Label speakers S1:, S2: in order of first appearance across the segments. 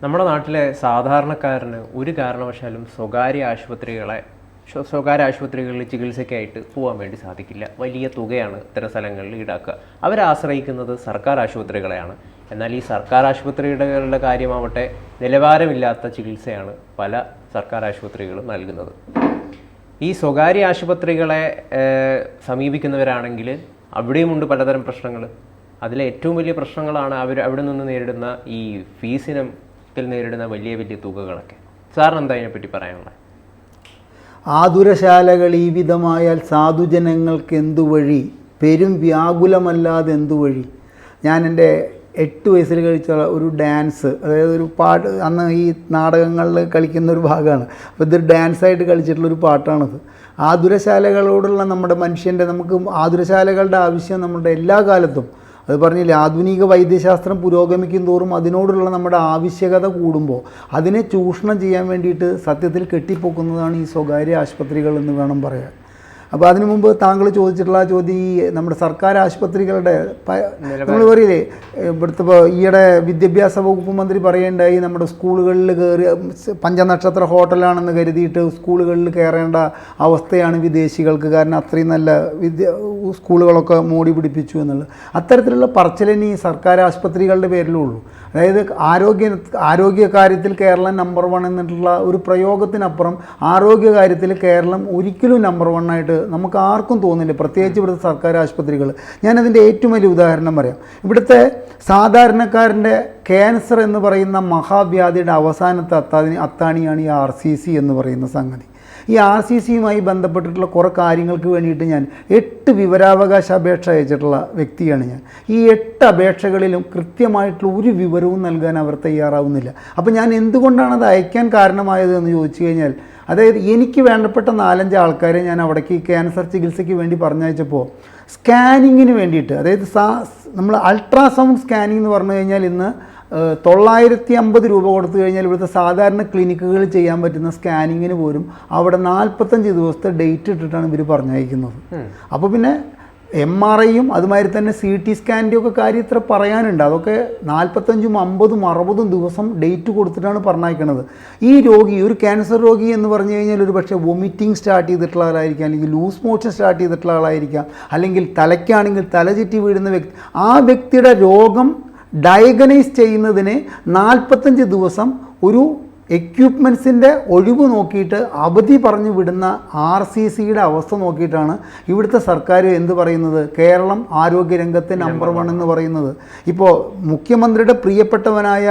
S1: നമ്മുടെ നാട്ടിലെ സാധാരണക്കാരന് ഒരു കാരണവശാലും സ്വകാര്യ ആശുപത്രികളെ സ്വകാര്യ ആശുപത്രികളിൽ ചികിത്സയ്ക്കായിട്ട് പോകാൻ വേണ്ടി സാധിക്കില്ല. വലിയ തുകയാണ് ഇത്തരം സ്ഥലങ്ങളിൽ ഈടാക്കുക. അവരാശ്രയിക്കുന്നത് സർക്കാർ ആശുപത്രികളെയാണ്. എന്നാൽ ഈ സർക്കാർ ആശുപത്രികളുടെ കാര്യമാവട്ടെ നിലവാരമില്ലാത്ത ചികിത്സയാണ് പല സർക്കാർ ആശുപത്രികളും നൽകുന്നത്. ഈ സ്വകാര്യ ആശുപത്രികളെ സമീപിക്കുന്നവരാണെങ്കിൽ അവിടെയുമുണ്ട് പലതരം പ്രശ്നങ്ങൾ. അതിലെ ഏറ്റവും വലിയ പ്രശ്നങ്ങളാണ് അവർ അവിടെ നിന്ന് നേരിടുന്ന ഈ ഫീസിനത്തിൽ നേരിടുന്ന വലിയ വലിയ തുകകളൊക്കെ. സാറിന് എന്താ അതിനെപ്പറ്റി പറയാനുള്ളത്
S2: ആതുരശാലകൾ ഈ വിധമായാൽ സാധുജനങ്ങൾക്ക് എന്തു വഴി പെരും വ്യാകുലമല്ലാതെ എന്തു വഴി ഞാൻ എന്റെ എട്ട് വയസ്സിൽ കഴിച്ച ഒരു ഡാൻസ് അതായത് ഒരു പാട്ട് അന്ന് ഈ നാടകങ്ങളിൽ കളിക്കുന്ന ഒരു ഭാഗമാണ്. അപ്പോൾ ഇതൊരു ഡാൻസായിട്ട് കളിച്ചിട്ടുള്ളൊരു പാട്ടാണത്. ആതുരശാലകളോടുള്ള നമ്മുടെ മനുഷ്യന്റെ നമുക്ക് ആതുരശാലകളുടെ ആവശ്യം നമ്മുടെ എല്ലാ കാലത്തും അത് പറഞ്ഞില്ലേ ആധുനിക വൈദ്യശാസ്ത്രം പുരോഗമിക്കും തോറും അതിനോടുള്ള നമ്മുടെ ആവശ്യകത കൂടുമ്പോൾ അതിനെ ചൂഷണം ചെയ്യാൻ വേണ്ടിയിട്ട് സത്യത്തിൽ കെട്ടിപ്പൊക്കുന്നതാണ് ഈ സ്വകാര്യ ആശുപത്രികൾ എന്ന് വേണം പറയാൻ. അപ്പോൾ അതിനു മുമ്പ് താങ്കൾ ചോദിച്ചിട്ടുള്ള ചോദ്യം ഈ നമ്മുടെ സർക്കാർ ആശുപത്രികളുടെ നമ്മൾ പറയില്ലേ ഇവിടുത്തെ ഈയിടെ വിദ്യാഭ്യാസ വകുപ്പ് മന്ത്രി പറയേണ്ടായി നമ്മുടെ സ്കൂളുകളിൽ കയറി പഞ്ചനക്ഷത്ര ഹോട്ടലാണെന്ന് കരുതിയിട്ട് സ്കൂളുകളിൽ കയറേണ്ട അവസ്ഥയാണ് വിദേശികൾക്ക്. കാരണം അത്രയും നല്ല വിദ്യ സ്കൂളുകളൊക്കെ മോടി പിടിപ്പിച്ചു എന്നുള്ളത്. അത്തരത്തിലുള്ള പറച്ചിലിന് ഈ സർക്കാർ ആശുപത്രികളുടെ പേരിലേ ഉള്ളൂ അതായത് ആരോഗ്യ ആരോഗ്യ കാര്യത്തിൽ കേരളം നമ്പർ വൺ എന്നിട്ടുള്ള ഒരു പ്രയോഗത്തിനപ്പുറം ആരോഗ്യ കാര്യത്തിൽ കേരളം ഒരിക്കലും നമ്പർ വൺ ആയിട്ട് നമുക്ക് ആർക്കും തോന്നില്ല പ്രത്യേകിച്ച് ഇവിടുത്തെ സർക്കാർ ആശുപത്രികൾ. ഞാനതിന്റെ ഏറ്റവും വലിയ ഉദാഹരണം പറയാം. ഇവിടുത്തെ സാധാരണക്കാരന്റെ ക്യാൻസർ എന്ന് പറയുന്ന മഹാവ്യാധിയുടെ അവസാനത്തെ അത്താണി അത്താണിയാണ് ഈ ആർ സി സി എന്ന് പറയുന്ന സംഗതി. ഈ ആർ സി സിയുമായി ബന്ധപ്പെട്ടിട്ടുള്ള കുറേ കാര്യങ്ങൾക്ക് വേണ്ടിയിട്ട് ഞാൻ എട്ട് വിവരാവകാശ അപേക്ഷ അയച്ചിട്ടുള്ള വ്യക്തിയാണ് ഞാൻ. ഈ എട്ട് അപേക്ഷകളിലും കൃത്യമായിട്ടുള്ള ഒരു വിവരവും നൽകാൻ അവർ തയ്യാറാവുന്നില്ല. അപ്പോൾ ഞാൻ എന്തുകൊണ്ടാണ് അത് അയക്കാൻ കാരണമായത് എന്ന് ചോദിച്ചു കഴിഞ്ഞാൽ അതായത് എനിക്ക് വേണ്ടപ്പെട്ട നാലഞ്ച് ആൾക്കാരെ ഞാൻ അവിടേക്ക് ക്യാൻസർ ചികിത്സയ്ക്ക് വേണ്ടി പറഞ്ഞയച്ചപ്പോൾ സ്കാനിങ്ങിന് വേണ്ടിയിട്ട് അതായത് സാ നമ്മൾ അൾട്രാസൗണ്ട് സ്കാനിങ് എന്ന് പറഞ്ഞു കഴിഞ്ഞാൽ ഇന്ന് തൊള്ളായിരത്തി അമ്പത് രൂപ കൊടുത്തു കഴിഞ്ഞാൽ ഇവിടുത്തെ സാധാരണ ക്ലിനിക്കുകളിൽ ചെയ്യാൻ പറ്റുന്ന സ്കാനിങ്ങിന് പോലും അവിടെ നാൽപ്പത്തഞ്ച് ദിവസത്തെ ഡേറ്റ് ഇട്ടിട്ടാണ് ഇവർ പറഞ്ഞയക്കുന്നത്. അപ്പോൾ പിന്നെ എം ആർ ഐയും അതുമാതിരി തന്നെ സി ടി സ്കാനിന്റെ ഒക്കെ കാര്യം ഇത്ര പറയാനുണ്ട്. അതൊക്കെ നാൽപ്പത്തഞ്ചും അമ്പതും അറുപതും ദിവസം ഡേറ്റ് കൊടുത്തിട്ടാണ് പറഞ്ഞയക്കുന്നത് ഈ രോഗി ഒരു ക്യാൻസർ രോഗി എന്ന് പറഞ്ഞു കഴിഞ്ഞാൽ ഒരു പക്ഷേ വൊമിറ്റിംഗ് സ്റ്റാർട്ട് ചെയ്തിട്ടുള്ള ആളായിരിക്കാം അല്ലെങ്കിൽ ലൂസ് മോഷൻ സ്റ്റാർട്ട് ചെയ്തിട്ടുള്ള ആളായിരിക്കാം അല്ലെങ്കിൽ തലയ്ക്കാണെങ്കിൽ തലചുറ്റി വീഴുന്ന വ്യക്തി ആ വ്യക്തിയുടെ രോഗം ഡയഗനൈസ് ചെയ്യുന്നതിന് നാൽപ്പത്തഞ്ച് ദിവസം ഒരു എക്യുപ്മെൻസിന്റെ ഒഴിവ് നോക്കിയിട്ട് അവധി പറഞ്ഞു വിടുന്ന ആർ സി സിയുടെ അവസ്ഥ നോക്കിയിട്ടാണ് ഇവിടുത്തെ സർക്കാർ എന്ത് പറയുന്നത്? കേരളം ആരോഗ്യരംഗത്തെ നമ്പർ വൺ എന്ന് പറയുന്നത്. ഇപ്പോൾ മുഖ്യമന്ത്രിയുടെ പ്രിയപ്പെട്ടവനായ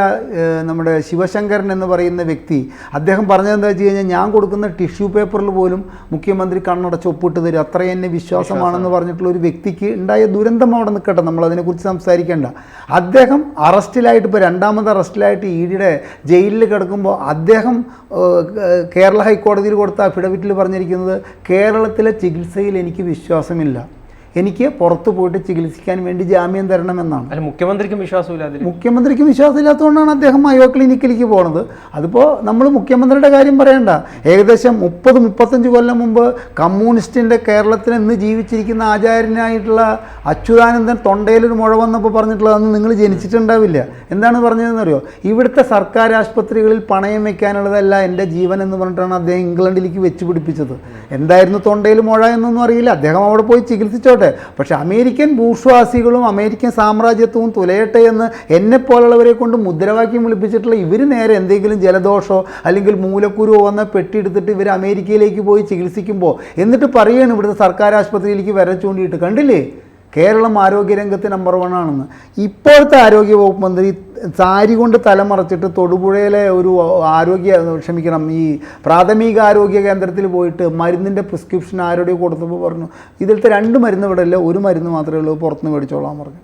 S2: നമ്മുടെ ശിവശങ്കരൻ എന്ന് പറയുന്ന വ്യക്തി അദ്ദേഹം പറഞ്ഞത് എന്താ വെച്ച് കഴിഞ്ഞാൽ ഞാൻ കൊടുക്കുന്ന ടിഷ്യൂ പേപ്പറിൽ പോലും മുഖ്യമന്ത്രി കണ്ണടച്ച് ഒപ്പിട്ട് തരും. അത്ര എന്നെ വിശ്വാസമാണെന്ന് പറഞ്ഞിട്ടുള്ള ഒരു വ്യക്തിക്ക് ഉണ്ടായ ദുരന്തം അവിടെ നിൽക്കട്ടെ നമ്മൾ അതിനെക്കുറിച്ച് സംസാരിക്കേണ്ട. അദ്ദേഹം അറസ്റ്റിലായിട്ട് ഇപ്പോൾ രണ്ടാമത് അറസ്റ്റിലായിട്ട് ഈടിയുടെ ജയിലിൽ കിടക്കുമ്പോൾ അദ്ദേഹം കേരള ഹൈക്കോടതിയിൽ കൊടുത്ത അഫിഡവിറ്റിൽ പറഞ്ഞിരിക്കുന്നത് കേരളത്തിലെ ചികിത്സയിൽ എനിക്ക് വിശ്വാസമില്ല. എനിക്ക് പുറത്ത് പോയിട്ട് ചികിത്സിക്കാൻ വേണ്ടി ജാമ്യം തരണമെന്നാണ്.
S1: അല്ല മുഖ്യമന്ത്രിക്കും വിശ്വാസമില്ല
S2: മുഖ്യമന്ത്രിക്കും വിശ്വാസമില്ലാത്തതുകൊണ്ടാണ് അദ്ദേഹം മയോ ക്ലിനിക്കിലേക്ക് പോണത്. അതിപ്പോൾ നമ്മൾ മുഖ്യമന്ത്രിയുടെ കാര്യം പറയണ്ട. ഏകദേശം മുപ്പത് മുപ്പത്തഞ്ച് കൊല്ലം മുമ്പ് കമ്മ്യൂണിസ്റ്റിന്റെ കേരളത്തിൽ ഇന്ന് ജീവിച്ചിരിക്കുന്ന ആചാര്യനായിട്ടുള്ള അച്യുതാനന്ദൻ തൊണ്ടയിലൊരു മുഴ വന്നപ്പോൾ പറഞ്ഞിട്ടുള്ളതെന്ന് നിങ്ങൾ ജനിച്ചിട്ടുണ്ടാവില്ല. എന്താണ് പറഞ്ഞതെന്നറിയോ? ഇവിടുത്തെ സർക്കാർ ആശുപത്രികളിൽ പണയം വെക്കാനുള്ളതല്ല എന്റെ ജീവൻ എന്ന് പറഞ്ഞിട്ടാണ് അദ്ദേഹം ഇംഗ്ലണ്ടിലേക്ക് വെച്ച് പിടിപ്പിച്ചത്. എന്തായിരുന്നു തൊണ്ടയിൽ മുഴ എന്നൊന്നും അറിയില്ല. അദ്ദേഹം അവിടെ പോയി ചികിത്സിച്ചോട്ടെ. പക്ഷേ അമേരിക്കൻ ഭൂഷ്വാസികളും അമേരിക്കൻ സാമ്രാജ്യത്വവും തുലയട്ടെ എന്ന് എന്നെപ്പോലുള്ളവരെ കൊണ്ട് മുദ്രാവാക്യം വിളിപ്പിച്ചിട്ടുള്ള ഇവർ നേരെ എന്തെങ്കിലും ജലദോഷമോ അല്ലെങ്കിൽ മൂലക്കുരുവോ വന്ന പെട്ടിയെടുത്തിട്ട് ഇവർ അമേരിക്കയിലേക്ക് പോയി ചികിത്സിക്കുമ്പോൾ എന്നിട്ട് പറയുകയാണ് ഇവിടുത്തെ സർക്കാർ ആശുപത്രിയിലേക്ക് വരച്ചുകൊണ്ടിട്ട് കണ്ടില്ലേ? കേരളം ആരോഗ്യരംഗത്ത് നമ്പർ വൺ ആണെന്ന്. ഇപ്പോഴത്തെ ആരോഗ്യ വകുപ്പ് മന്ത്രി സാരി കൊണ്ട് തലമറച്ചിട്ട് തൊടുപുഴയിലെ ഒരു ആരോഗ്യ ക്ഷമിക്കണം ഈ പ്രാഥമിക ആരോഗ്യ കേന്ദ്രത്തിൽ പോയിട്ട് മരുന്നിന്റെ പ്രിസ്ക്രിപ്ഷൻ ആരോടെയോ കൊടുത്തപ്പോൾ പറഞ്ഞു. ഇതിലത്തെ രണ്ട് മരുന്ന് ഇവിടെ ഇല്ല ഒരു മരുന്ന് മാത്രമേ ഉള്ളൂ പുറത്തുനിന്ന് മേടിച്ചോളാൻ പറഞ്ഞു.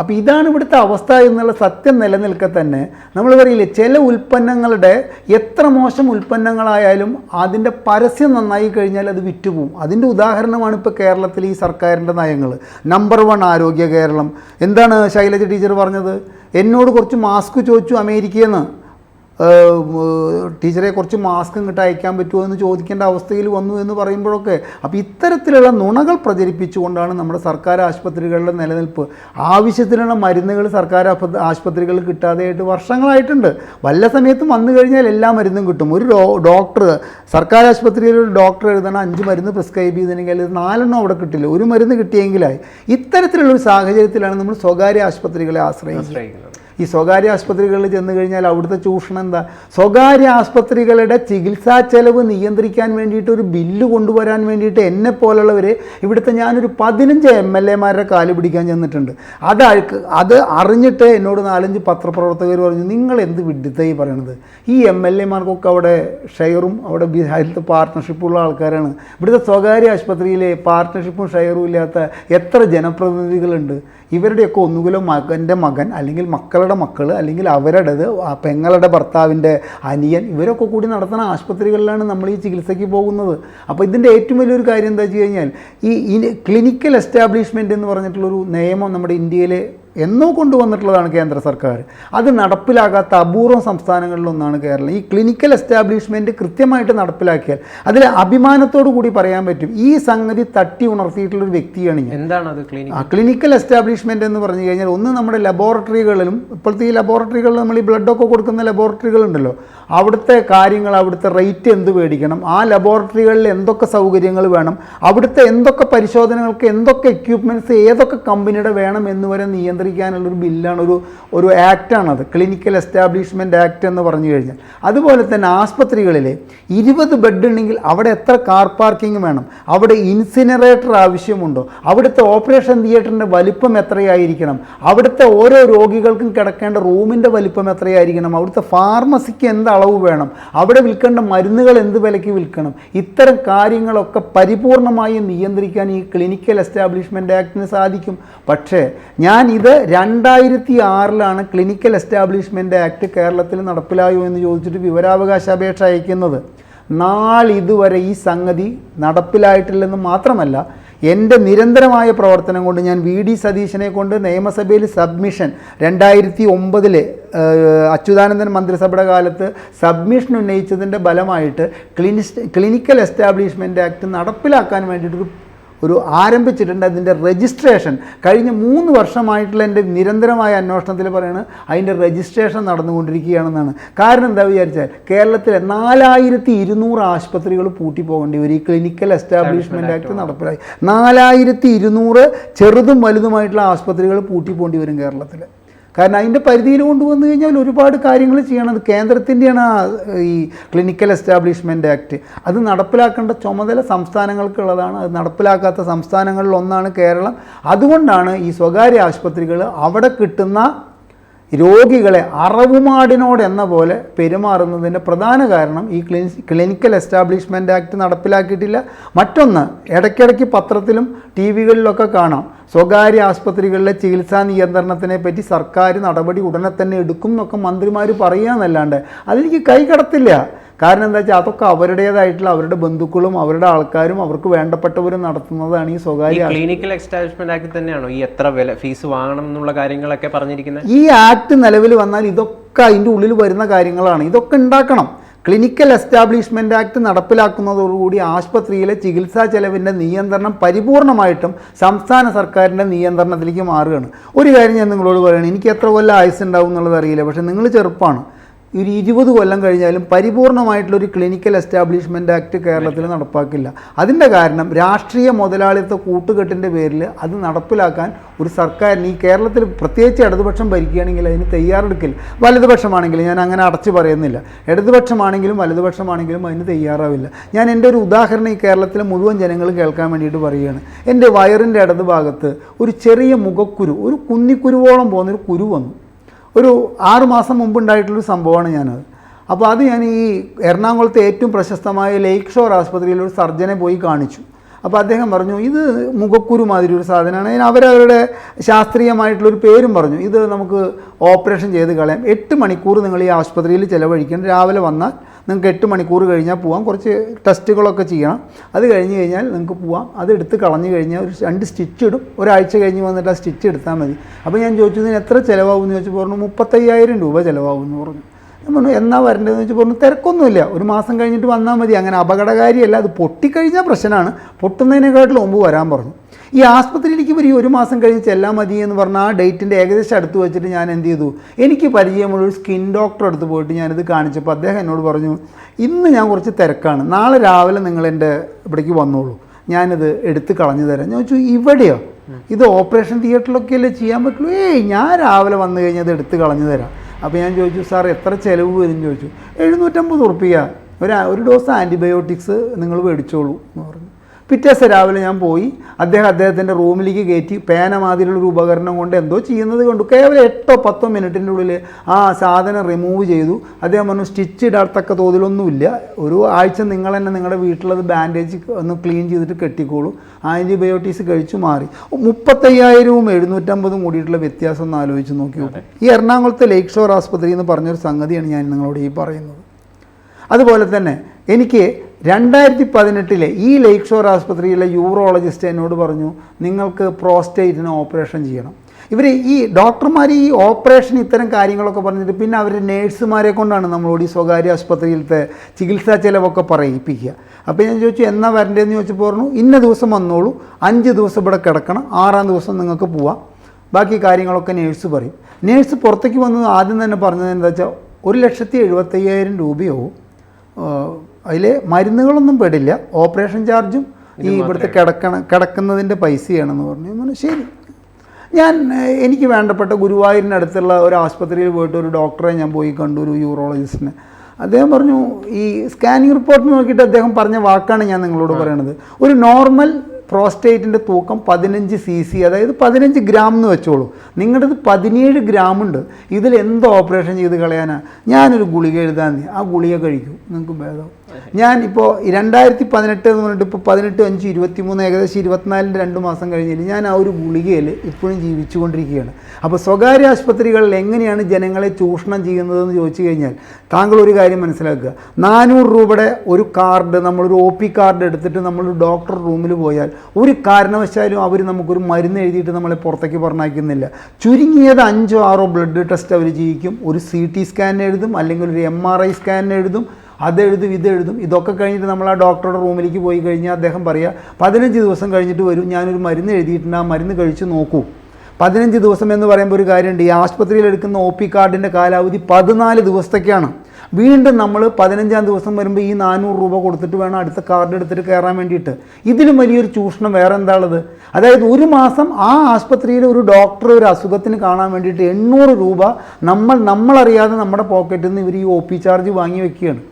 S2: അപ്പോൾ ഇതാണ് ഇവിടുത്തെ അവസ്ഥ എന്നുള്ള സത്യം നിലനിൽക്കെ തന്നെ നമ്മൾ പറയില്ലേ ചില ഉൽപ്പന്നങ്ങളുടെ എത്ര മോശം ഉൽപ്പന്നങ്ങളായാലും അതിന്റെ പരസ്യം നന്നായി കഴിഞ്ഞാൽ അത് വിറ്റുപോകും അതിന്റെ ഉദാഹരണമാണ് ഇപ്പോൾ കേരളത്തിൽ ഈ സർക്കാരിന്റെ നയങ്ങൾ. നമ്പർ വൺ ആരോഗ്യ കേരളം. എന്താണ് ശൈലജ ടീച്ചർ പറഞ്ഞത്? എന്നോട് കുറച്ച് മാസ്ക് ചോദിച്ചു ഉം, ടീച്ചറെ കുറച്ച് മാസ്ക് ഇങ്ങോട്ട് അയക്കാൻ പറ്റുമോ എന്ന് ചോദിക്കേണ്ട അവസ്ഥയിൽ വന്നു എന്ന് പറയുമ്പോഴൊക്കെ അപ്പോൾ ഇത്തരത്തിലുള്ള നുണകൾ പ്രചരിപ്പിച്ചുകൊണ്ടാണ് നമ്മുടെ സർക്കാർ ആശുപത്രികളുടെ നിലനിൽപ്പ്. ആവശ്യത്തിനുള്ള മരുന്നുകൾ സർക്കാർ ആശുപത്രികളിൽ കിട്ടാതെയായിട്ട് വർഷങ്ങളായിട്ടുണ്ട്. വല്ല സമയത്തും വന്നു കഴിഞ്ഞാൽ എല്ലാ മരുന്നും കിട്ടും. ഒരു ഡോക്ടർ സർക്കാർ ആശുപത്രിയിൽ ഒരു ഡോക്ടർ എഴുതണ അഞ്ച് മരുന്ന് പ്രിസ്ക്രൈബ് ചെയ്തിട്ടുണ്ടെങ്കിൽ അത് നാലെണ്ണം അവിടെ കിട്ടില്ല. ഒരു മരുന്ന് കിട്ടിയെങ്കിലായി. ഇത്തരത്തിലുള്ള ഒരു സാഹചര്യത്തിലാണ് നമ്മൾ സ്വകാര്യ ആശുപത്രികളെ ആശ്രയിക്കുന്നത്. ഈ സ്വകാര്യ ആശുപത്രികളിൽ ചെന്ന് കഴിഞ്ഞാൽ അവിടുത്തെ ചൂഷണം എന്താ? സ്വകാര്യ ആശുപത്രികളുടെ ചികിത്സാ ചെലവ് നിയന്ത്രിക്കാൻ വേണ്ടിയിട്ട് ഒരു ബില്ല് കൊണ്ടുവരാൻ വേണ്ടിയിട്ട് എന്നെ പോലുള്ളവർ ഇവിടുത്തെ ഞാനൊരു പതിനഞ്ച് എം എൽ എമാരുടെ കാൽ പിടിക്കാൻ ചെന്നിട്ടുണ്ട്. അത് അത് അറിഞ്ഞിട്ട് എന്നോട് നാലഞ്ച് പത്രപ്രവർത്തകർ പറഞ്ഞു നിങ്ങൾ എന്ത് വിഡിത്തായി പറയണത്? ഈ എം എൽ എമാർക്കൊക്കെ അവിടെ ഷെയറും അവിടെ ഹെൽത്ത് പാർട്ട്ണർഷിപ്പുള്ള ആൾക്കാരാണ്. ഇവിടുത്തെ സ്വകാര്യ ആശുപത്രിയിലെ പാർട്ട്ണർഷിപ്പും ഷെയറും ഇല്ലാത്ത എത്ര ജനപ്രതിനിധികളുണ്ട്? ഇവരുടെയൊക്കെ ഒന്നുകിലും മകന്റെ മകൻ അല്ലെങ്കിൽ മക്കളുടെ മക്കൾ അല്ലെങ്കിൽ അവരുടേത് പെങ്ങളുടെ ഭർത്താവിന്റെ അനിയൻ ഇവരൊക്കെ കൂടി നടത്തുന്ന ആശുപത്രികളിലാണ് നമ്മൾ ഈ ചികിത്സയ്ക്ക് പോകുന്നത്. അപ്പോൾ ഇതിന്റെ ഏറ്റവും വലിയൊരു കാര്യം എന്താ വെച്ച് കഴിഞ്ഞാൽ ഈ ക്ലിനിക്കൽ എസ്റ്റാബ്ലിഷ്മെന്റ് എന്ന് പറഞ്ഞിട്ടുള്ളൊരു നിയമം നമ്മുടെ ഇന്ത്യയിലെ എന്നോ കൊണ്ടുവന്നിട്ടുള്ളതാണ് കേന്ദ്ര സർക്കാർ. അത് നടപ്പിലാകാത്ത അപൂർവം സംസ്ഥാനങ്ങളിലൊന്നാണ് കേരളം. ഈ ക്ലിനിക്കൽ എസ്റ്റാബ്ലിഷ്മെന്റ് കൃത്യമായിട്ട് നടപ്പിലാക്കിയാൽ അതിൽ അഭിമാനത്തോടു കൂടി പറയാൻ പറ്റും. ഈ സംഗതി തട്ടി ഉണർത്തിയിട്ടുള്ളൊരു വ്യക്തിയാണ് ഞാൻ.
S1: എന്താണ്
S2: ആ ക്ലിനിക്കൽ എസ്റ്റാബ്ലിഷ്മെന്റ് എന്ന് പറഞ്ഞു കഴിഞ്ഞാൽ ഒന്ന് നമ്മുടെ ലബോറട്ടറികളിലും ഇപ്പോഴത്തെ ഈ ലബോറട്ടറികളിൽ നമ്മൾ ഈ ബ്ലഡൊക്കെ കൊടുക്കുന്ന ലബോറട്ടറികളുണ്ടല്ലോ അവിടുത്തെ കാര്യങ്ങൾ അവിടുത്തെ റേറ്റ് എന്ത് മേടിക്കണം? ആ ലബോറട്ടറികളിൽ എന്തൊക്കെ സൗകര്യങ്ങൾ വേണം? അവിടുത്തെ എന്തൊക്കെ പരിശോധനകൾക്ക് എന്തൊക്കെ എക്യുപ്മെന്റ്സ് ഏതൊക്കെ കമ്പനിയുടെ വേണം എന്ന് വരെ നിയന്ത്രിക്കാനുള്ളൊരു ബില്ലാണ് ഒരു ഒരു ആക്റ്റാണത്. ക്ലിനിക്കൽ എസ്റ്റാബ്ലിഷ്മെന്റ് ആക്ട് എന്ന് പറഞ്ഞു കഴിഞ്ഞാൽ. അതുപോലെ തന്നെ ആസ്പത്രികളിൽ ഇരുപത് ബെഡ് ഉണ്ടെങ്കിൽ അവിടെ എത്ര കാർ പാർക്കിംഗ് വേണം? അവിടെ ഇൻസിനറേറ്റർ ആവശ്യമുണ്ടോ? അവിടുത്തെ ഓപ്പറേഷൻ തിയേറ്ററിന്റെ വലിപ്പം എത്രയായിരിക്കണം? അവിടുത്തെ ഓരോ രോഗികൾക്കും കിടക്കേണ്ട റൂമിന്റെ വലിപ്പം എത്രയായിരിക്കണം? അവിടുത്തെ ഫാർമസിക്ക് എന്ത് അളവ് വേണം? അവിടെ വിൽക്കേണ്ട മരുന്നുകൾ എന്ത് വിലയ്ക്ക് വിൽക്കണം? ഇത്തരം കാര്യങ്ങളൊക്കെ പരിപൂർണമായി നിയന്ത്രിക്കാൻ ഈ ക്ലിനിക്കൽ എസ്റ്റാബ്ലിഷ്മെന്റ് ആക്ടിന് സാധിക്കും. പക്ഷേ ഞാൻ ഇത് രണ്ടായിരത്തി ആറിലാണ് ക്ലിനിക്കൽ എസ്റ്റാബ്ലിഷ്മെന്റ് ആക്ട് കേരളത്തിൽ നടപ്പിലായോ എന്ന് ചോദിച്ചിട്ട് വിവരാവകാശ അപേക്ഷ അയക്കുന്നത്. നാളിതുവരെ ഈ സംഗതി നടപ്പിലായിട്ടില്ലെന്ന് മാത്രമല്ല എന്റെ നിരന്തരമായ പ്രവർത്തനം കൊണ്ട് ഞാൻ വി ഡി സതീശനെ കൊണ്ട് നിയമസഭയിൽ സബ്മിഷൻ രണ്ടായിരത്തി ഒമ്പതിലെ അച്യുതാനന്ദൻ മന്ത്രിസഭയുടെ കാലത്ത് സബ്മിഷൻ ഉന്നയിച്ചതിന്റെ ഫലമായിട്ട് ക്ലിനിസ് ക്ലിനിക്കൽ എസ്റ്റാബ്ലിഷ്മെന്റ് ആക്ട് നടപ്പിലാക്കാൻ വേണ്ടിയിട്ടൊരു ആരംഭിച്ചിട്ടുണ്ട് അതിന്റെ രജിസ്ട്രേഷൻ കഴിഞ്ഞ മൂന്ന് വർഷമായിട്ടുള്ള എന്റെ നിരന്തരമായ അന്വേഷണത്തിൽ പറയുന്നത് അതിന്റെ രജിസ്ട്രേഷൻ നടന്നുകൊണ്ടിരിക്കുകയാണെന്നാണ്. കാരണം എന്താ വിചാരിച്ചാൽ കേരളത്തിലെ നാലായിരത്തി ഇരുന്നൂറ് ആശുപത്രികൾ പൂട്ടി പോകേണ്ടി വരും. ഈ ക്ലിനിക്കൽ എസ്റ്റാബ്ലിഷ്മെന്റ് ആക്ട് നടപ്പിലായി. നാലായിരത്തി ഇരുന്നൂറ് ചെറുതും വലുതുമായിട്ടുള്ള ആശുപത്രികൾ പൂട്ടി പോകേണ്ടി വരും കേരളത്തിൽ. കാരണം അതിന്റെ പരിധിയിൽ കൊണ്ടുവന്നു കഴിഞ്ഞാൽ ഒരുപാട് കാര്യങ്ങൾ ചെയ്യണം. അത് കേന്ദ്രത്തിന്റെയാണ് ഈ ക്ലിനിക്കൽ എസ്റ്റാബ്ലിഷ്മെന്റ് ആക്ട് അത് നടപ്പിലാക്കേണ്ട ചുമതല സംസ്ഥാനങ്ങൾക്കുള്ളതാണ്. അത് നടപ്പിലാക്കാത്ത സംസ്ഥാനങ്ങളിൽ ഒന്നാണ് കേരളം. അതുകൊണ്ടാണ് ഈ സ്വകാര്യ ആശുപത്രികൾ അവിടെ കിട്ടുന്ന രോഗികളെ അറവുമാടിനോട് എന്ന പോലെ പെരുമാറുന്നതിന്റെ പ്രധാന കാരണം ഈ ക്ലിനി ക്ലിനിക്കൽ എസ്റ്റാബ്ലിഷ്മെന്റ് ആക്ട് നടപ്പിലാക്കിയിട്ടില്ല. മറ്റൊന്ന് ഇടയ്ക്കിടയ്ക്ക് പത്രത്തിലും ടി വികളിലൊക്കെ കാണാം. സ്വകാര്യ ആസ്പത്രികളിലെ ചികിത്സാ നിയന്ത്രണത്തിനെ പറ്റി സർക്കാർ നടപടി ഉടനെ തന്നെ എടുക്കും എന്നൊക്കെ മന്ത്രിമാർ പറയുക എന്നല്ലാണ്ട് അതിലേക്ക് കൈ കടത്തില്ല. കാരണം എന്താ വെച്ചാൽ അതൊക്കെ അവരുടേതായിട്ടുള്ള അവരുടെ ബന്ധുക്കളും അവരുടെ ആൾക്കാരും അവർക്ക് വേണ്ടപ്പെട്ടവരും നടത്തുന്നതാണ് ഈ സ്വകാര്യ
S1: ക്ലിനിക്കൽ എക്സ്റ്റാബ്ലിഷ്മെന്റ് ആക്ട് തന്നെയാണോ? ഈ എത്ര വില ഫീസ് വാങ്ങണം എന്നുള്ള കാര്യങ്ങളൊക്കെ പറഞ്ഞിരിക്കുന്നത്
S2: ഈ ആക്ട് നിലവിൽ വന്നാൽ ഇതൊക്കെ അതിന്റെ ഉള്ളിൽ വരുന്ന കാര്യങ്ങളാണ്. ഇതൊക്കെ ഉണ്ടാക്കണം. ക്ലിനിക്കൽ എസ്റ്റാബ്ലിഷ്മെന്റ് ആക്ട് നടപ്പിലാക്കുന്നതോടുകൂടി ആശുപത്രിയിലെ ചികിത്സാ ചെലവിന്റെ നിയന്ത്രണം പരിപൂർണമായിട്ടും സംസ്ഥാന സർക്കാരിന്റെ നിയന്ത്രണത്തിലേക്ക് മാറുകയാണ്. ഒരു കാര്യം ഞാൻ നിങ്ങളോട് പറയുകയാണ് എനിക്ക് എത്ര കൊല്ലം ആയുസ് ഉണ്ടാവും എന്നുള്ളത് അറിയില്ല. പക്ഷേ നിങ്ങൾ ചെറുപ്പമാണ് ഒരു ഇരുപത് കൊല്ലം കഴിഞ്ഞാലും പരിപൂർണമായിട്ടുള്ളൊരു ക്ലിനിക്കൽ എസ്റ്റാബ്ലിഷ്മെന്റ് ആക്ട് കേരളത്തിൽ നടപ്പാക്കില്ല. അതിന്റെ കാരണം രാഷ്ട്രീയ മുതലാളിത്ത കൂട്ടുകെട്ടിന്റെ പേരിൽ അത് നടപ്പിലാക്കാൻ ഒരു സർക്കാരിന് ഈ കേരളത്തിൽ പ്രത്യേകിച്ച് ഇടതുപക്ഷം ഭരിക്കുകയാണെങ്കിൽ അതിന് തയ്യാറെടുക്കില്ല വലതുപക്ഷമാണെങ്കിലും ഞാൻ അങ്ങനെ അടച്ചു പറയുന്നില്ല. ഇടതുപക്ഷമാണെങ്കിലും വലതുപക്ഷമാണെങ്കിലും അതിന് തയ്യാറാവില്ല. ഞാൻ എന്റെ ഒരു ഉദാഹരണം ഈ കേരളത്തിലെ മുഴുവൻ ജനങ്ങൾ കേൾക്കാൻ വേണ്ടിയിട്ട് പറയുകയാണ്. എന്റെ വയറിന്റെ ഇടതുഭാഗത്ത് ഒരു ചെറിയ മുഖക്കുരു ഒരു കുന്നിക്കുരുവോളം പോകുന്നൊരു കുരു വന്നു. ഒരു ആറുമാസം മുമ്പുണ്ടായിട്ടുള്ളൊരു സംഭവമാണ് ഞാനത്. അപ്പോൾ അത് ഞാൻ ഈ എറണാകുളത്തെ ഏറ്റവും പ്രശസ്തമായ ലേക്ക് ഷോർ ആസ്പത്രിയിൽ ഒരു സർജനെ പോയി കാണിച്ചു. അപ്പോൾ അദ്ദേഹം പറഞ്ഞു ഇത് മുഖക്കുരു മാതിരി ഒരു സാധനമാണ്. അതിന് അവരവരുടെ ശാസ്ത്രീയമായിട്ടുള്ളൊരു പേരും പറഞ്ഞു ഇത് നമുക്ക് ഓപ്പറേഷൻ ചെയ്ത് കളയാം. എട്ട് മണിക്കൂർ നിങ്ങൾ ഈ ആശുപത്രിയിൽ ചിലവഴിക്കണം. രാവിലെ വന്നാൽ നിങ്ങൾക്ക് എട്ട് മണിക്കൂർ കഴിഞ്ഞാൽ പോവാം. കുറച്ച് ടെസ്റ്റുകളൊക്കെ ചെയ്യണം. അത് കഴിഞ്ഞ് കഴിഞ്ഞാൽ നിങ്ങൾക്ക് പോവാം. അത് എടുത്ത് കളഞ്ഞു കഴിഞ്ഞാൽ ഒരു രണ്ട് സ്റ്റിച്ച് ഇടും. ഒരാഴ്ച കഴിഞ്ഞ് വന്നിട്ട് ആ സ്റ്റിച്ച് എടുത്താൽ മതി. അപ്പോൾ ഞാൻ ചോദിച്ചു ഇതിന് എത്ര ചിലവാകും എന്ന് ചോദിച്ചു പറഞ്ഞു മുപ്പത്തയ്യായിരം രൂപ ചിലവാകും എന്ന് പറഞ്ഞു. ഞാൻ പറഞ്ഞു എന്നാ വരേണ്ടതെന്ന് വെച്ച് പറഞ്ഞു തിരക്കൊന്നുമില്ല. ഒരു മാസം കഴിഞ്ഞിട്ട് വന്നാൽ മതി. അങ്ങനെ അപകടകാരിയല്ല അത് പൊട്ടിക്കഴിഞ്ഞാൽ പ്രശ്നമാണ്. പൊട്ടുന്നതിനെക്കാട്ടിലും മുമ്പ് വരാൻ പറഞ്ഞു. ഈ ആസ്പത്രിയിലേക്ക് വരി ഒരു മാസം കഴിഞ്ഞ് ചെല്ലാൻ മതി എന്ന് പറഞ്ഞാൽ ആ ഡേറ്റിന്റെ ഏകദേശം അടുത്ത് വെച്ചിട്ട് ഞാൻ എന്ത് ചെയ്തു? എനിക്ക് പരിചയമുള്ള ഒരു സ്കിൻ ഡോക്ടറെ അടുത്ത് പോയിട്ട് ഞാനിത് കാണിച്ചപ്പോൾ അദ്ദേഹം എന്നോട് പറഞ്ഞു ഇന്ന് ഞാൻ കുറച്ച് തിരക്കാണ്. നാളെ രാവിലെ നിങ്ങൾ എന്റെ ഇവിടേക്ക് വന്നോളൂ. ഞാനിത് എടുത്ത് കളഞ്ഞു തരാം. ഞാൻ ചോദിച്ചു ഇവിടെയോ? ഇത് ഓപ്പറേഷൻ തിയേറ്ററിലൊക്കെ അല്ലേ ചെയ്യാൻ പറ്റുള്ളൂ? ഏയ് ഞാൻ രാവിലെ വന്നു കഴിഞ്ഞാൽ അത് എടുത്ത് കളഞ്ഞു തരാം. അപ്പോൾ ഞാൻ ചോദിച്ചു സാർ എത്ര ചിലവ് വരും? ചോദിച്ചു എഴുന്നൂറ്റമ്പത് ഉറുപ്പിക. ഒരു ഒരു ഡോസ് ആന്റിബയോട്ടിക്സ് നിങ്ങൾ മേടിച്ചോളൂ എന്ന് പറഞ്ഞു. പിറ്റേ ദിവസം രാവിലെ ഞാൻ പോയി. അദ്ദേഹം അദ്ദേഹത്തിന്റെ റൂമിലേക്ക് കയറ്റി പേന മാതിരിയുള്ള ഒരു ഉപകരണം കൊണ്ട് എന്തോ ചെയ്യുന്നത് കൊണ്ട്. കേവലം എട്ടോ പത്തോ മിനിറ്റിന്റെ ഉള്ളിൽ ആ സാധനം റിമൂവ് ചെയ്തു. അദ്ദേഹം പറഞ്ഞു സ്റ്റിച്ച് ഇടാത്തക്ക തോതിലൊന്നുമില്ല. ഒരു ആഴ്ച നിങ്ങൾ തന്നെ നിങ്ങളുടെ വീട്ടിലത് ബാൻഡേജ് ഒന്ന് ക്ലീൻ ചെയ്തിട്ട് കെട്ടിക്കോളൂ. ആന്റിബയോട്ടിക്സ് കഴിച്ചു മാറി. മുപ്പത്തയ്യായിരവും എഴുന്നൂറ്റമ്പതും കൂടിയിട്ടുള്ള വ്യത്യാസം ഒന്ന് ആലോചിച്ച് നോക്കി ഈ എറണാകുളത്തെ ലേക്ക് ഷോർ ആസ്പത്രി എന്ന് പറഞ്ഞൊരു സംഗതിയാണ് ഞാൻ നിങ്ങളോട് ഈ പറയുന്നത്. അതുപോലെ തന്നെ എനിക്ക് രണ്ടായിരത്തി പതിനെട്ടിലെ ഈ ലേക്ക് ഷോർ ആസ്പത്രിയിലെ യൂറോളജിസ്റ്റ് എന്നോട് പറഞ്ഞു നിങ്ങൾക്ക് പ്രോസ്റ്റേറ്റിന് ഓപ്പറേഷൻ ചെയ്യണം. ഇവർ ഈ ഡോക്ടർമാർ ഈ ഓപ്പറേഷൻ ഇത്തരം കാര്യങ്ങളൊക്കെ പറഞ്ഞിട്ട് പിന്നെ അവർ നേഴ്സുമാരെ കൊണ്ടാണ് നമ്മളോട് ഈ സ്വകാര്യ ആസ്പത്രിയിലത്തെ ചികിത്സാ ചിലവൊക്കെ പറയിപ്പിക്കുക. അപ്പോൾ ഞാൻ ചോദിച്ചു എന്നാ വരണ്ടേന്ന് ചോദിച്ചപ്പോൾ പറഞ്ഞു ഇന്ന ദിവസം വന്നോളൂ അഞ്ച് ദിവസം ഇവിടെ കിടക്കണം ആറാം ദിവസം നിങ്ങൾക്ക് പോവാം. ബാക്കി കാര്യങ്ങളൊക്കെ നേഴ്സ് പറയും. നേഴ്സ് പുറത്തേക്ക് വന്നത് ആദ്യം തന്നെ പറഞ്ഞത് എന്താ വെച്ചാൽ ഒരു ലക്ഷത്തി എഴുപത്തയ്യായിരം രൂപയാവും അതിൽ മരുന്നുകളൊന്നും പെടില്ല. ഓപ്പറേഷൻ ചാർജും ഈ ഇവിടുത്തെ കിടക്കണ കിടക്കുന്നതിന്റെ പൈസയാണെന്ന് പറഞ്ഞു. പറഞ്ഞു ശരി. ഞാൻ എനിക്ക് വേണ്ടപ്പെട്ട ഗുരുവായൂരിനടുത്തുള്ള ഒരു ആസ്പത്രിയിൽ പോയിട്ട് ഒരു ഡോക്ടറെ ഞാൻ പോയി കണ്ടു ഒരു യൂറോളജിസ്റ്റിനെ. അദ്ദേഹം പറഞ്ഞു ഈ സ്കാനിങ് റിപ്പോർട്ട് നോക്കിയിട്ട് അദ്ദേഹം പറഞ്ഞ വാക്കാണ് ഞാൻ നിങ്ങളോട് പറയണത്. ഒരു നോർമൽ പ്രോസ്റ്റേറ്റിന്റെ തൂക്കം പതിനഞ്ച് സി സി അതായത് പതിനഞ്ച് ഗ്രാം എന്ന് വെച്ചോളൂ. നിങ്ങളുടേത് പതിനേഴ് ഗ്രാം ഉണ്ട്. ഇതിൽ എന്ത് ഓപ്പറേഷൻ ചെയ്ത് കളയാനാണ് ഞാനൊരു ഗുളിക എഴുതാൻ ആ ഗുളിക കഴിക്കൂ. നിങ്ങൾക്ക് ഭേദം. ഞാൻ ഇപ്പോൾ രണ്ടായിരത്തി പതിനെട്ട് എന്ന് പറഞ്ഞിട്ട് ഇപ്പോൾ പതിനെട്ട് അഞ്ച് ഇരുപത്തി മൂന്ന് ഏകദേശം ഇരുപത്തിനാലിന്റെ രണ്ട് മാസം കഴിഞ്ഞില്ല ഞാൻ ആ ഒരു ഗുളികയിൽ ഇപ്പോഴും ജീവിച്ചുകൊണ്ടിരിക്കുകയാണ്. അപ്പോൾ സ്വകാര്യ ആശുപത്രികളിൽ എങ്ങനെയാണ് ജനങ്ങളെ ചൂഷണം ചെയ്യുന്നതെന്ന് ചോദിച്ചു കഴിഞ്ഞാൽ താങ്കൾ ഒരു കാര്യം മനസ്സിലാക്കുക. നാനൂറ് രൂപയുടെ ഒരു കാർഡ് നമ്മളൊരു ഒ പി കാർഡ് എടുത്തിട്ട് നമ്മൾ ഡോക്ടർ റൂമിൽ പോയാൽ ഒരു കാരണവശാലും അവർ നമുക്കൊരു മരുന്ന് എഴുതിയിട്ട് നമ്മളെ പുറത്തേക്ക് പറഞ്ഞയക്കുന്നില്ല. ചുരുങ്ങിയത് അഞ്ചോ ആറോ ബ്ലഡ് ടെസ്റ്റ് അവർ ചെയ്യിക്കും. ഒരു സി ടി സ്കാൻ എഴുതും അല്ലെങ്കിൽ ഒരു എം ആർ ഐ സ്കാൻ എഴുതും. അതെഴുതും ഇതെഴുതും. ഇതൊക്കെ കഴിഞ്ഞിട്ട് നമ്മൾ ആ ഡോക്ടറുടെ റൂമിലേക്ക് പോയി കഴിഞ്ഞാൽ അദ്ദേഹം പറയുക പതിനഞ്ച് ദിവസം കഴിഞ്ഞിട്ട് വരും ഞാനൊരു മരുന്ന് എഴുതിയിട്ടുണ്ട് ആ മരുന്ന് കഴിച്ച് നോക്കൂ. പതിനഞ്ച് ദിവസം എന്ന് പറയുമ്പോൾ ഒരു കാര്യമുണ്ട് ഈ ആശുപത്രിയിൽ എടുക്കുന്ന ഒ പി കാർഡിന്റെ കാലാവധി പതിനാല് ദിവസത്തേക്കാണ്. വീണ്ടും നമ്മൾ പതിനഞ്ചാം ദിവസം വരുമ്പോൾ ഈ നാനൂറ് രൂപ കൊടുത്തിട്ട് വേണം അടുത്ത കാർഡ് എടുത്തിട്ട് കയറാൻ വേണ്ടിയിട്ട്. ഇതിലും വലിയൊരു ചൂഷണം വേറെ എന്താ ഉള്ളത് അതായത് ഒരു മാസം ആ ആശുപത്രിയിൽ ഒരു ഡോക്ടർ ഒരു അസുഖത്തിന് കാണാൻ വേണ്ടിയിട്ട് എണ്ണൂറ് രൂപ നമ്മൾ നമ്മളറിയാതെ നമ്മുടെ പോക്കറ്റിൽ നിന്ന് ഇവർ ഈ ഒ പി ചാർജ് വാങ്ങി വെക്കുകയാണ്.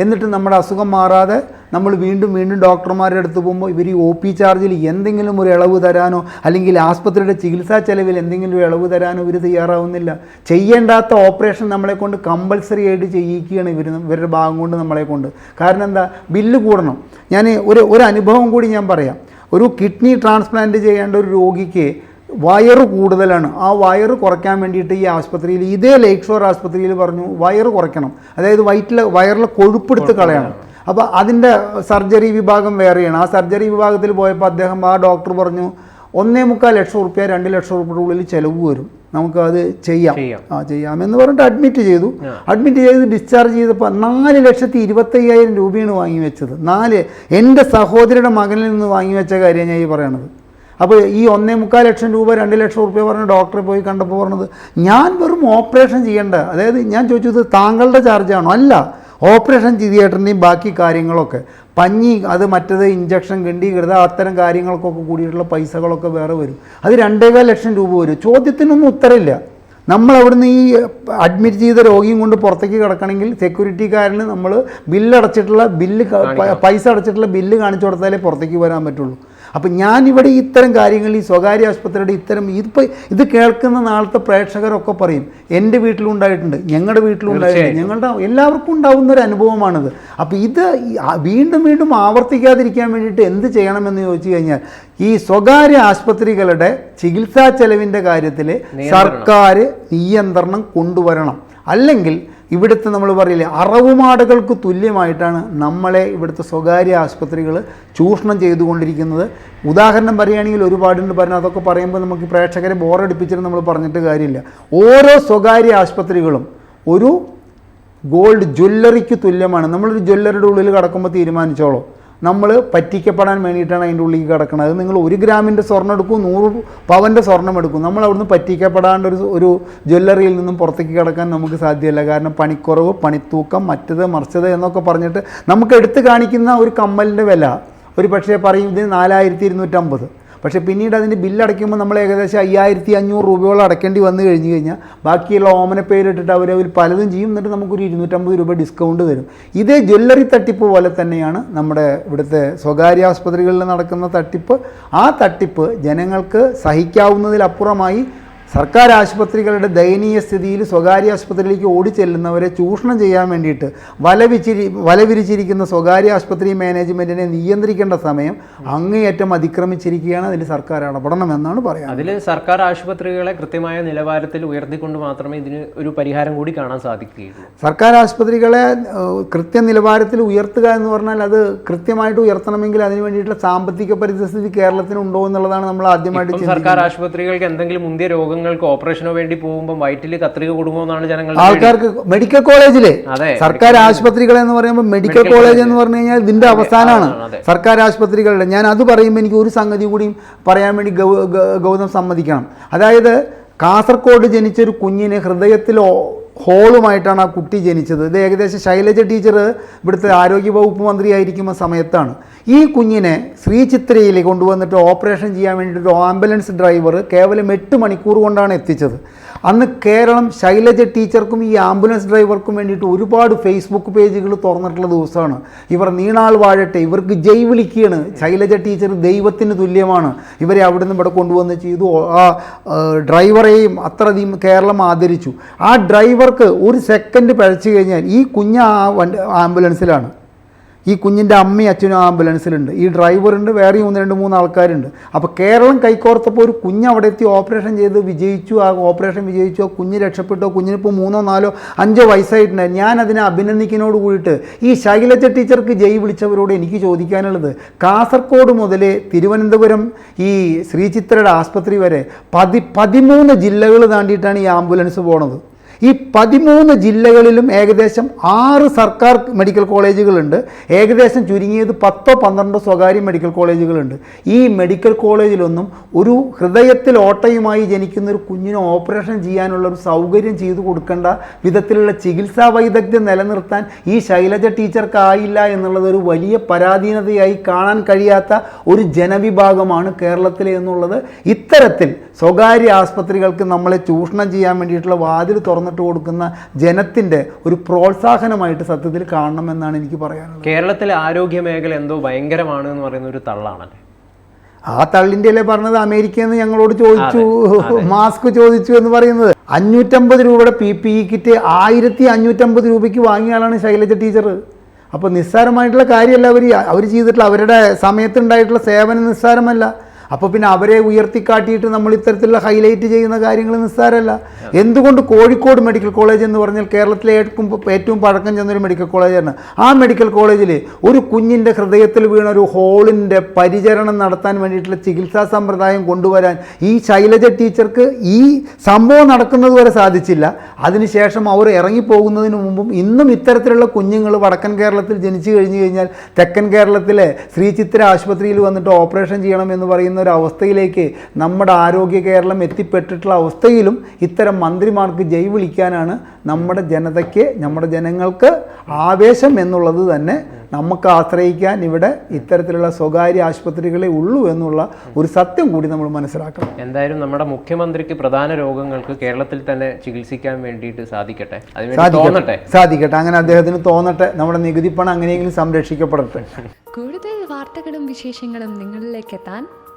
S2: എന്നിട്ട് നമ്മുടെ അസുഖം മാറാതെ നമ്മൾ വീണ്ടും വീണ്ടും ഡോക്ടർമാരുടെ അടുത്ത് പോകുമ്പോൾ ഇവർ ഈ ഒ പി ചാർജിൽ എന്തെങ്കിലും ഒരു ഇളവ് തരാനോ അല്ലെങ്കിൽ ആസ്പത്രിയുടെ ചികിത്സാ ചെലവിൽ എന്തെങ്കിലും ഒരു ഇളവ് തരാനോ ഇവർ തയ്യാറാവുന്നില്ല. ചെയ്യേണ്ടാത്ത ഓപ്പറേഷൻ നമ്മളെ കൊണ്ട് കമ്പൽസറി ആയിട്ട് ചെയ്യിക്കുകയാണ് ഇവർ ഇവരുടെ ഭാഗം കൊണ്ട് നമ്മളെ കൊണ്ട്. കാരണം എന്താ? ബില്ല് കൂടണം. ഞാൻ ഒരു ഒരു അനുഭവം കൂടി ഞാൻ പറയാം. ഒരു കിഡ്നി ട്രാൻസ്പ്ലാന്റ് ചെയ്യേണ്ട ഒരു രോഗിക്ക് വയറ് കൂടുതലാണ്. ആ വയറ് കുറയ്ക്കാൻ വേണ്ടിയിട്ട് ഈ ആസ്പത്രിയിൽ ഇതേ ലേക്ക് ഷോർ ആസ്പത്രിയിൽ പറഞ്ഞു വയറ് കുറയ്ക്കണം. അതായത് വയറ്റിലെ വയറിലെ കൊഴുപ്പെടുത്ത് കളയണം. അപ്പോൾ അതിന്റെ സർജറി വിഭാഗം വേറെയാണ്. ആ സർജറി വിഭാഗത്തിൽ പോയപ്പോൾ അദ്ദേഹം ആ ഡോക്ടർ പറഞ്ഞു ഒന്നേ മുക്കാൽ ലക്ഷം റുപ്യ രണ്ട് ലക്ഷം റുപ്യയുടെ ഉള്ളിൽ ചിലവ് വരും. നമുക്ക് അത്
S1: ചെയ്യാം.
S2: ആ ചെയ്യാം എന്ന് പറഞ്ഞിട്ട് അഡ്മിറ്റ് ചെയ്തു. അഡ്മിറ്റ് ചെയ്ത് ഡിസ്ചാർജ് ചെയ്തപ്പോൾ നാല് ലക്ഷത്തി ഇരുപത്തയ്യായിരം രൂപയാണ് വാങ്ങി വെച്ചത്. നാല് എന്റെ സഹോദരിയുടെ മകനിൽ നിന്ന് വാങ്ങി വെച്ച കാര്യമാണ് ഞാൻ ഈ പറയണത്. അപ്പോൾ ഈ ഒന്നേ മുക്കാൽ ലക്ഷം രൂപ രണ്ട് ലക്ഷം റുപ്യ പറഞ്ഞ ഡോക്ടറെ പോയി കണ്ടപ്പോൾ പറഞ്ഞത് ഞാൻ വെറും ഓപ്പറേഷൻ ചെയ്യേണ്ട അതായത് ഞാൻ ചോദിച്ചത് താങ്കളുടെ ചാർജാണോ അല്ല. ഓപ്പറേഷൻ തിയേറ്ററിന്റെയും ബാക്കി കാര്യങ്ങളൊക്കെ. പഞ്ഞി അത് മറ്റത് ഇഞ്ചക്ഷൻ കിണ്ടി കരുത അത്തരം കാര്യങ്ങൾക്കൊക്കെ കൂടിയിട്ടുള്ള പൈസകളൊക്കെ വേറെ വരും. അത് രണ്ടേകാൽ ലക്ഷം രൂപ വരും. ചോദ്യത്തിനൊന്നും ഉത്തരമില്ല. നമ്മൾ അവിടുന്ന് ഈ അഡ്മിറ്റ് ചെയ്ത രോഗിയും കൊണ്ട് പുറത്തേക്ക് കിടക്കണമെങ്കിൽ സെക്യൂരിറ്റിക്കാരന് നമ്മൾ ബില്ല് അടച്ചിട്ടുള്ള ബില്ല് പൈസ അടച്ചിട്ടുള്ള ബില്ല് കാണിച്ചു കൊടുത്താലേ പുറത്തേക്ക് വരാൻ പറ്റുള്ളൂ. അപ്പം ഞാനിവിടെ ഇത്തരം കാര്യങ്ങൾ ഈ സ്വകാര്യ ആശുപത്രിയുടെ ഇത്തരം ഇതിപ്പോൾ ഇത് കേൾക്കുന്ന നാളത്തെ പ്രേക്ഷകരൊക്കെ പറയും എന്റെ വീട്ടിലുണ്ടായിട്ടുണ്ട് ഞങ്ങളുടെ വീട്ടിലുണ്ടായിട്ടുണ്ട് ഞങ്ങളുടെ എല്ലാവർക്കും ഉണ്ടാവുന്ന ഒരു അനുഭവമാണിത്. അപ്പോൾ ഇത് വീണ്ടും വീണ്ടും ആവർത്തിക്കാതിരിക്കാൻ വേണ്ടിയിട്ട് എന്ത് ചെയ്യണമെന്ന് ചോദിച്ചു കഴിഞ്ഞാൽ ഈ സ്വകാര്യ ആശുപത്രികളുടെ ചികിത്സാ ചെലവിന്റെ കാര്യത്തിൽ സർക്കാർ നിയന്ത്രണം കൊണ്ടുവരണം. അല്ലെങ്കിൽ ഇവിടുത്തെ നമ്മൾ പറയില്ലേ അറവുമാടുകൾക്ക് തുല്യമായിട്ടാണ് നമ്മളെ ഇവിടുത്തെ സ്വകാര്യ ആശുപത്രികൾ ചൂഷണം ചെയ്തുകൊണ്ടിരിക്കുന്നത്. ഉദാഹരണം പറയുകയാണെങ്കിൽ ഒരുപാടുണ്ട് പറഞ്ഞാൽ അതൊക്കെ പറയുമ്പോൾ നമുക്ക് പ്രേക്ഷകരെ ബോറടിപ്പിച്ചിട്ട് നമ്മൾ പറഞ്ഞിട്ട് കാര്യമില്ല. ഓരോ സ്വകാര്യ ആശുപത്രികളും ഒരു ഗോൾഡ് ജ്വല്ലറിക്ക് തുല്യമാണ്. നമ്മളൊരു ജ്വല്ലറിയുടെ ഉള്ളിൽ കടക്കുമ്പോൾ തീരുമാനിച്ചോളൂ. നമ്മൾ പറ്റിക്കപ്പെടാൻ വേണ്ടിയിട്ടാണ് അതിന്റെ ഉള്ളിൽ കിടക്കുന്നത് അത് നിങ്ങൾ ഒരു ഗ്രാമിന്റെ സ്വർണം എടുക്കും നൂറ് പവന്റെ സ്വർണം എടുക്കും. നമ്മൾ അവിടുന്ന് പറ്റിക്കപ്പെടാണ്ട് ഒരു ഒരു ജ്വല്ലറിയിൽ നിന്നും പുറത്തേക്ക് കിടക്കാൻ നമുക്ക് സാധ്യമല്ല. കാരണം പണിക്കുറവ് പണിത്തൂക്കം മറ്റത് മറിച്ചത് എന്നൊക്കെ പറഞ്ഞിട്ട് നമുക്ക് എടുത്തു കാണിക്കുന്ന ഒരു കമ്മലിന്റെ വില ഒരു പക്ഷേ പറയും ഇത് നാലായിരത്തി ഇരുന്നൂറ്റമ്പത്. പക്ഷേ പിന്നീട് അതിന്റെ ബില്ലടയ്ക്കുമ്പോൾ നമ്മൾ ഏകദേശം അയ്യായിരത്തി അഞ്ഞൂറ് രൂപയോളം അടയ്ക്കേണ്ടി വന്നു കഴിഞ്ഞ് കഴിഞ്ഞാൽ ബാക്കിയുള്ള ഓമന പേരിട്ടിട്ട് അവർ അവർ പലതും ചെയ്യും. എന്നിട്ട് നമുക്കൊരു ഇരുന്നൂറ്റമ്പത് രൂപ ഡിസ്കൗണ്ട് തരും. ഇതേ ജ്വല്ലറി തട്ടിപ്പ് പോലെ തന്നെയാണ് നമ്മുടെ ഇവിടുത്തെ സ്വകാര്യ ആസ്പത്രികളിൽ നടക്കുന്ന തട്ടിപ്പ്. ആ തട്ടിപ്പ് ജനങ്ങൾക്ക് സഹിക്കാവുന്നതിലപ്പുറമായി സർക്കാർ ആശുപത്രികളുടെ ദയനീയ സ്ഥിതിയിൽ സ്വകാര്യ ആശുപത്രിയിലേക്ക് ഓടിച്ചെല്ലുന്നവരെ ചൂഷണം ചെയ്യാൻ വേണ്ടിയിട്ട് വലവിച്ചിരി വലവിരിച്ചിരിക്കുന്ന സ്വകാര്യ ആശുപത്രി മാനേജ്മെന്റിനെ നിയന്ത്രിക്കേണ്ട സമയം അങ്ങേയറ്റം അതിക്രമിച്ചിരിക്കുകയാണ് അതിൽ സർക്കാർ ഇടപെടണമെന്നാണ് പറയുന്നത്
S1: അതിൽ സർക്കാർ ആശുപത്രികളെ കൃത്യമായ നിലവാരത്തിൽ ഉയർത്തിക്കൊണ്ട് മാത്രമേ ഇതിന് ഒരു പരിഹാരം കൂടി കാണാൻ സാധിക്കുകയുള്ളൂ.
S2: സർക്കാർ ആശുപത്രികളെ കൃത്യ നിലവാരത്തിൽ ഉയർത്തുക എന്ന് പറഞ്ഞാൽ അത് കൃത്യമായിട്ട് ഉയർത്തണമെങ്കിൽ അതിന് വേണ്ടിയിട്ടുള്ള സാമ്പത്തിക പരിസ്ഥിതി കേരളത്തിന് ഉണ്ടോ എന്നുള്ളതാണ് നമ്മൾ ആദ്യമായിട്ട്
S1: സർക്കാർ ആശുപത്രികൾക്ക് എന്തെങ്കിലും മുന്തിയ രോഗങ്ങൾക്ക് ഓപ്പറേഷനോ വേണ്ടി പോകുമ്പോൾ വയറ്റിൽ കത്രിക കൊടുക്കുമെന്നാണ് ജനങ്ങൾ
S2: ആൾക്കാർക്ക് മെഡിക്കൽ കോളേജിലെ സർക്കാർ ആശുപത്രികൾ എന്ന് പറയുമ്പോൾ മെഡിക്കൽ കോളേജ് എന്ന് പറഞ്ഞു കഴിഞ്ഞാൽ ഇതിന്റെ അവസാനമാണ്. സർക്കാർ ആശുപത്രികളുടെ ഞാൻ അത് പറയുമ്പോൾ എനിക്ക് ഒരു സംഗതി കൂടിയും പറയാൻ വേണ്ടി ഗൗതം സമ്മതിക്കണം. അതായത് കാസർഗോഡ് ജനിച്ചൊരു കുഞ്ഞിന് ഹൃദയത്തിൽ ഹോളുമായിട്ടാണ് ആ കുട്ടി ജനിച്ചത്. ഇത് ഏകദേശം ശൈലജ ടീച്ചർ ഇവിടുത്തെ ആരോഗ്യ വകുപ്പ് മന്ത്രിയായിരിക്കുന്ന സമയത്താണ്. ഈ കുഞ്ഞിനെ ശ്രീ ശ്രീചിത്രയിൽ കൊണ്ടുവന്നിട്ട് ഓപ്പറേഷൻ ചെയ്യാൻ വേണ്ടിയിട്ട് ഒരു ആംബുലൻസ് ഡ്രൈവർ കേവലം എട്ട് മണിക്കൂർ കൊണ്ടാണ് എത്തിച്ചത്. അന്ന് കേരളം ശൈലജ ടീച്ചർക്കും ഈ ആംബുലൻസ് ഡ്രൈവർക്കും വേണ്ടിയിട്ട് ഒരുപാട് ഫേസ്ബുക്ക് പേജുകൾ തുറന്നിട്ടുള്ള ദിവസമാണ്. ഇവർ നീണാൾ വാഴട്ടെ ഇവർക്ക് ജയ് വിളിക്കുകയാണ്. ശൈലജ ടീച്ചർ ദൈവത്തിന് തുല്യമാണ്. ഇവരെ അവിടെ നിന്ന് ഇവിടെ കൊണ്ടുവന്ന് ചെയ്തു. ആ ഡ്രൈവറെയും അത്രയധികം കേരളം ആദരിച്ചു. ആ ഡ്രൈവർക്ക് ഒരു സെക്കൻഡ് പഴച്ചു കഴിഞ്ഞാൽ ഈ കുഞ്ഞ് ആ വണ്ടി ആംബുലൻസിലാണ്. ഈ കുഞ്ഞിന്റെ അമ്മയും അച്ഛനും ആ ആംബുലൻസിലുണ്ട്. ഈ ഡ്രൈവറുണ്ട് വേറെയും ഒന്ന് രണ്ട് മൂന്ന് ആൾക്കാരുണ്ട്. അപ്പോൾ കേരളം കൈക്കോർത്തപ്പോൾ ഒരു കുഞ്ഞ് അവിടെ എത്തി ഓപ്പറേഷൻ ചെയ്ത് വിജയിച്ചു. ആ ഓപ്പറേഷൻ വിജയിച്ചോ കുഞ്ഞ് രക്ഷപ്പെട്ടോ കുഞ്ഞിനിപ്പോൾ മൂന്നോ നാലോ അഞ്ചോ വയസ്സായിട്ടുണ്ട് ഞാൻ അതിനെ അഭിനന്ദിക്കുന്നതോട് കൂടിയിട്ട് ഈ ശൈലജ ടീച്ചർക്ക് ജയ് വിളിച്ചവരോട് എനിക്ക് ചോദിക്കാനുള്ളത് കാസർഗോഡ് മുതൽ തിരുവനന്തപുരം ഈ ശ്രീചിത്രയുടെ ആസ്പത്രി വരെ പതി പതിമൂന്ന് ജില്ലകൾ താണ്ടിയിട്ടാണ് ഈ ആംബുലൻസ് പോണത്. ഈ പതിമൂന്ന് ജില്ലകളിലും ഏകദേശം ആറ് സർക്കാർ മെഡിക്കൽ കോളേജുകളുണ്ട്. ഏകദേശം ചുരുങ്ങിയത് പത്തോ പന്ത്രണ്ടോ സ്വകാര്യ മെഡിക്കൽ കോളേജുകളുണ്ട്. ഈ മെഡിക്കൽ കോളേജിലൊന്നും ഒരു ഹൃദയത്തിൽ ഓട്ടയുമായി ജനിക്കുന്ന ഒരു കുഞ്ഞിന് ഓപ്പറേഷൻ ചെയ്യാനുള്ള ഒരു സൗകര്യം ചെയ്തു കൊടുക്കേണ്ട വിധത്തിലുള്ള ചികിത്സാ വൈദഗ്ധ്യം നിലനിർത്താൻ ഈ ശൈലജ ടീച്ചർക്കായില്ല എന്നുള്ളത് ഒരു വലിയ പരാധീനതയായി കാണാൻ കഴിയാത്ത ഒരു ജനവിഭാഗമാണ് കേരളത്തിലെ എന്നുള്ളത്. ഇത്തരത്തിൽ സ്വകാര്യ ആസ്പത്രികൾക്ക് നമ്മളെ ചൂഷണം ചെയ്യാൻ വേണ്ടിയിട്ടുള്ള വാതിൽ തുറന്നിട്ട് കൊടുക്കുന്ന ജനത്തിന്റെ ഒരു പ്രോത്സാഹനമായിട്ട് സത്യത്തിൽ കാണണമെന്നാണ് എനിക്ക് പറയാനുള്ളത്.
S1: കേരളത്തിലെ ആരോഗ്യ മേഖല എന്തോ ഭയങ്കരമാണ് എന്ന് പറയുന്ന ഒരു തള്ളാണല്ലേ?
S2: ആ തള്ളിന്റെ അല്ലേ പറഞ്ഞത്? അമേരിക്കയിൽ നിന്ന് ഞങ്ങളോട് ചോദിച്ചു. മാസ്ക് ചോദിച്ചു എന്ന് പറയുന്നത്. അഞ്ഞൂറ്റമ്പത് രൂപയുടെ പി പി ഇ കിറ്റ് ആയിരത്തി അഞ്ഞൂറ്റമ്പത് രൂപയ്ക്ക് വാങ്ങിയ ആളാണ് ശൈലജ ടീച്ചർ. അപ്പോൾ നിസ്സാരമായിട്ടുള്ള കാര്യമല്ല അവർ. അവർ ചെയ്തിട്ടുള്ള അവരുടെ സമയത്തുണ്ടായിട്ടുള്ള സേവനം നിസ്സാരമല്ല. അപ്പോൾ പിന്നെ അവരെ ഉയർത്തിക്കാട്ടിയിട്ട് നമ്മൾ ഇത്തരത്തിലുള്ള ഹൈലൈറ്റ് ചെയ്യുന്ന കാര്യങ്ങൾ നിസ്സാരമല്ല. എന്തുകൊണ്ട് കോഴിക്കോട് മെഡിക്കൽ കോളേജ് എന്ന് പറഞ്ഞാൽ കേരളത്തിലെ ഏറ്റവും ഏറ്റവും പഴക്കം ചെന്നൊരു മെഡിക്കൽ കോളേജാണ്. ആ മെഡിക്കൽ കോളേജിൽ ഒരു കുഞ്ഞിന്റെ ഹൃദയത്തിൽ വീണ ഒരു ഹോളിന്റെ പരിചരണം നടത്താൻ വേണ്ടിയിട്ടുള്ള ചികിത്സാ സമ്പ്രദായം കൊണ്ടുവരാൻ ഈ ശൈലജ ടീച്ചർക്ക് ഈ സംഭവം നടക്കുന്നത് വരെ സാധിച്ചില്ല. അതിനുശേഷം അവർ ഇറങ്ങിപ്പോകുന്നതിന് മുമ്പും ഇന്നും ഇത്തരത്തിലുള്ള കുഞ്ഞുങ്ങൾ വടക്കൻ കേരളത്തിൽ ജനിച്ചു കഴിഞ്ഞു കഴിഞ്ഞാൽ തെക്കൻ കേരളത്തിലെ ശ്രീചിത്ര ആശുപത്രിയിൽ വന്നിട്ട് ഓപ്പറേഷൻ ചെയ്യണം എന്ന് പറയുന്ന ഒരു അവസ്ഥയിലേക്ക് നമ്മുടെ ആരോഗ്യ കേരളം എത്തിപ്പെട്ടിട്ടുള്ള അവസ്ഥയിലും ഇത്തരം മന്ത്രിമാർക്ക് ജയ് വിളിക്കാനാണ് നമ്മുടെ ജനതയ്ക്ക് നമ്മുടെ ജനങ്ങൾക്ക് ആവേശം എന്നുള്ളത് തന്നെ നമുക്ക് ആശ്രയിക്കാൻ ഇവിടെ ഇത്തരത്തിലുള്ള സ്വകാര്യ ആശുപത്രികളെ ഉള്ളൂ എന്നുള്ള ഒരു സത്യം കൂടി നമ്മൾ മനസ്സിലാക്കണം.
S1: എന്തായാലും നമ്മുടെ മുഖ്യമന്ത്രിക്ക് പ്രധാന രോഗങ്ങൾക്ക് കേരളത്തിൽ തന്നെ ചികിത്സിക്കാൻ വേണ്ടിയിട്ട് സാധിക്കട്ടെ.
S2: സാധിക്കട്ടെ.
S1: തോന്നട്ടെ.
S2: സാധിക്കട്ടെ. അങ്ങനെ അദ്ദേഹത്തിന് തോന്നട്ടെ. നമ്മുടെ നികുതി പണം അങ്ങനെയെങ്കിലും സംരക്ഷിക്കപ്പെടട്ടെ.
S3: കൂടുതൽ വാർത്തകളും വിശേഷങ്ങളും നിങ്ങളിലേക്ക് എത്താൻ